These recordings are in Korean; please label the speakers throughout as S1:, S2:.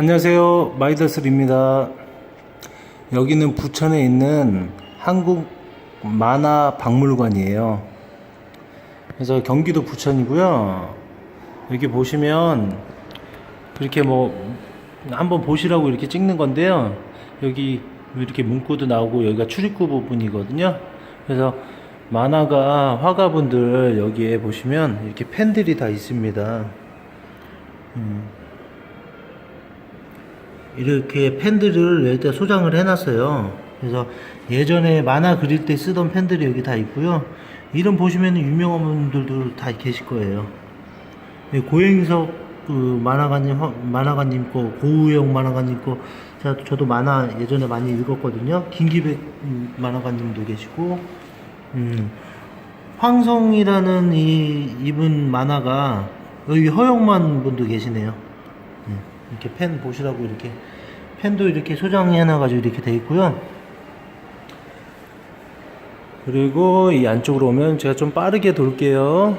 S1: 안녕하세요. 마이더슬입니다. 여기는 부천에 있는 한국 만화 박물관이에요. 그래서 경기도 부천이고요. 여기 보시면 이렇게 뭐 한번 보시라고 이렇게 찍는 건데요. 여기 이렇게 문구도 나오고 여기가 출입구 부분이거든요. 그래서 만화가 화가분들 여기에 보시면 이렇게 펜들이 다 있습니다. 이렇게 펜들을 여기다 소장을 해놨어요. 그래서 예전에 만화 그릴 때 쓰던 펜들이 여기 다 있고요. 이름 보시면 유명한 분들도 다 계실 거예요. 네, 고행석 그 만화가님, 화- 만화가님 거, 고우영 만화가님 거, 제가 저도 만화 예전에 많이 읽었거든요. 김기백 음, 만화가님도 계시고, 음, 황성이라는 이 이분 만화가 여기 허영만 분도 계시네요. 네, 이렇게 펜 보시라고 이렇게 펜도 이렇게 소장해 놔가지고 이렇게 돼 있고요. 그리고 이 안쪽으로 오면 제가 좀 빠르게 돌게요.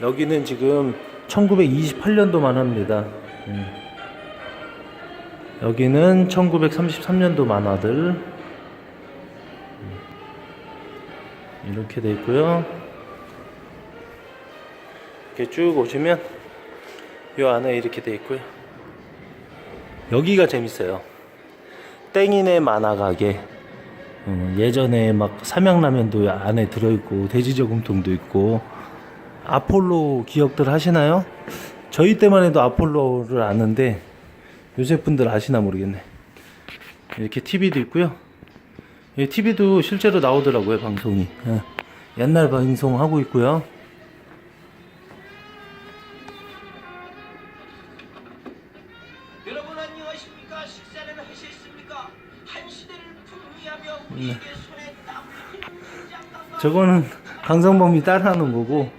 S1: 여기는 지금 1928년도 만화입니다. 음. 여기는 1933년도 만화들 음. 이렇게 돼 있고요. 이렇게 쭉 오시면 이 안에 이렇게 돼 있고요. 여기가 재밌어요. 땡이네 만화 가게. 음, 예전에 막 삼양라면도 안에 들어있고 돼지저금통도 있고 아폴로 기억들 하시나요? 저희 때만 해도 아폴로를 아는데 요새 분들 아시나 모르겠네. 이렇게 TV도 있고요. 이 TV도 실제로 나오더라고요 방송이. 예. 옛날 방송 하고 있고요.
S2: 식사는 하셨습니까? 한 시대를 풍미하며 우리에게 손에 땀
S1: 저거는 강성범이 따라하는 거고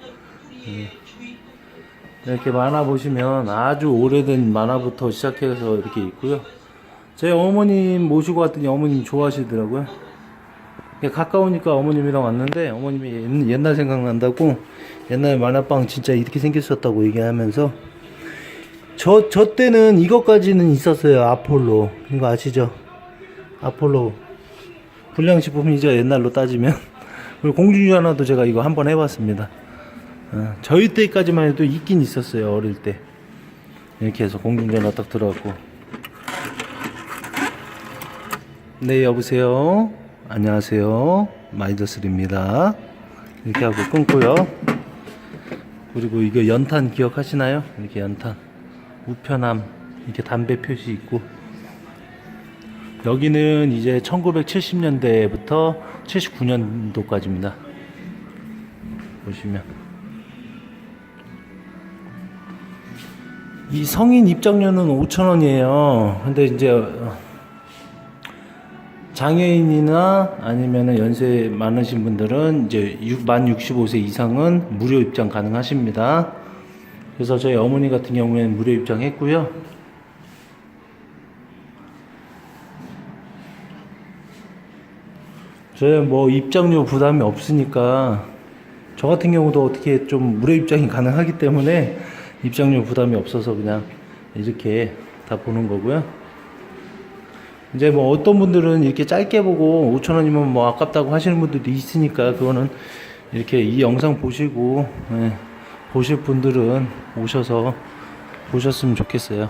S2: 주인
S1: 이렇게 만화 보시면 아주 오래된 만화부터 시작해서 이렇게 있고요. 제 어머님 모시고 왔더니 어머님 좋아하시더라고요. 가까우니까 어머님이랑 왔는데 어머님이 옛- 옛날 생각난다고 옛날 만화방 진짜 이렇게 생겼었다고 얘기하면서 저, 저 때는 이것까지는 있었어요. 아폴로. 이거 아시죠? 아폴로. 불량식품이죠. 옛날로 따지면. 그리고 공중전화도 제가 이거 한번 해봤습니다. 어, 저희 때까지만 해도 있긴 있었어요 어릴 때 이렇게 해서 공중전화 딱 들어갔고 네 여보세요 안녕하세요 마이더슬입니다 이렇게 하고 끊고요 그리고 이거 연탄 기억하시나요 이렇게 연탄 우편함 이렇게 담배 표시 있고 여기는 이제 1970년대부터 79년도까지입니다 보시면 이 성인 입장료는 5,000원이에요. 근데 이제 어, 장애인이나 아니면은 연세 많으신 분들은 이제 6, 만 65세 이상은 무료 입장 가능하십니다. 그래서 저희 어머니 같은 경우에는 무료 입장했고요. 저희 뭐 입장료 부담이 없으니까 저 같은 경우도 어떻게 좀 무료 입장이 가능하기 때문에 입장료 부담이 없어서 그냥 이렇게 다 보는 거고요. 이제 뭐 어떤 분들은 이렇게 짧게 보고 5천 원이면 뭐 아깝다고 하시는 분들도 있으니까 그거는 이렇게 이 영상 보시고 예, 보실 분들은 오셔서 보셨으면 좋겠어요.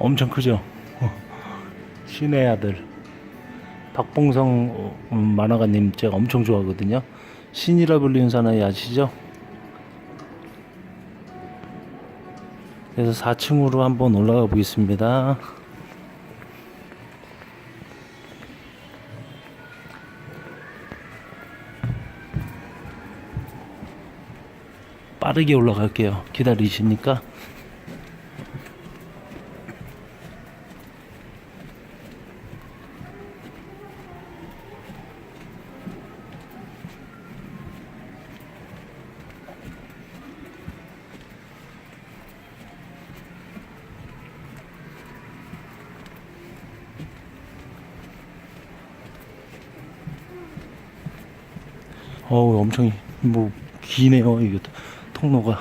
S1: 엄청 크죠? 어. 신의 아들 박봉성 어, 음, 만화가님 제가 엄청 좋아하거든요. 신이라 불리는 사나이 아시죠? 그래서 4층으로 한번 올라가 보겠습니다. 빠르게 올라갈게요. 기다리시니까. 어우 엄청 뭐 기네요 이게 통로가.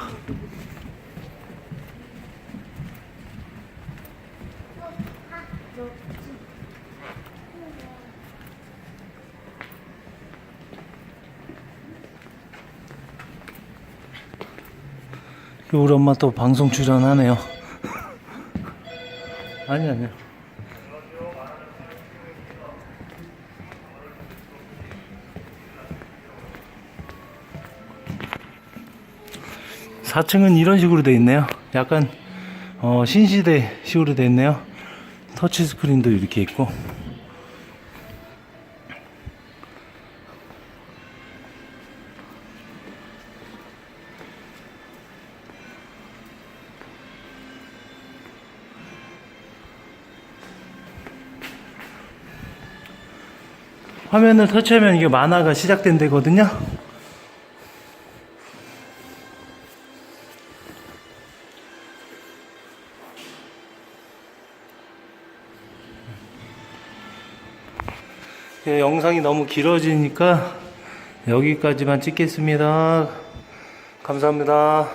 S1: 우리 엄마 또 방송 출연하네요. 아니 아니요 4층은 이런 식으로 돼 있네요. 약간 어, 신시대 식으로 돼 있네요. 터치 스크린도 이렇게 있고. 화면을 터치하면 이게 만화가 시작된대거든요. 영상이 너무 길어지니까 여기까지만 찍겠습니다. 감사합니다.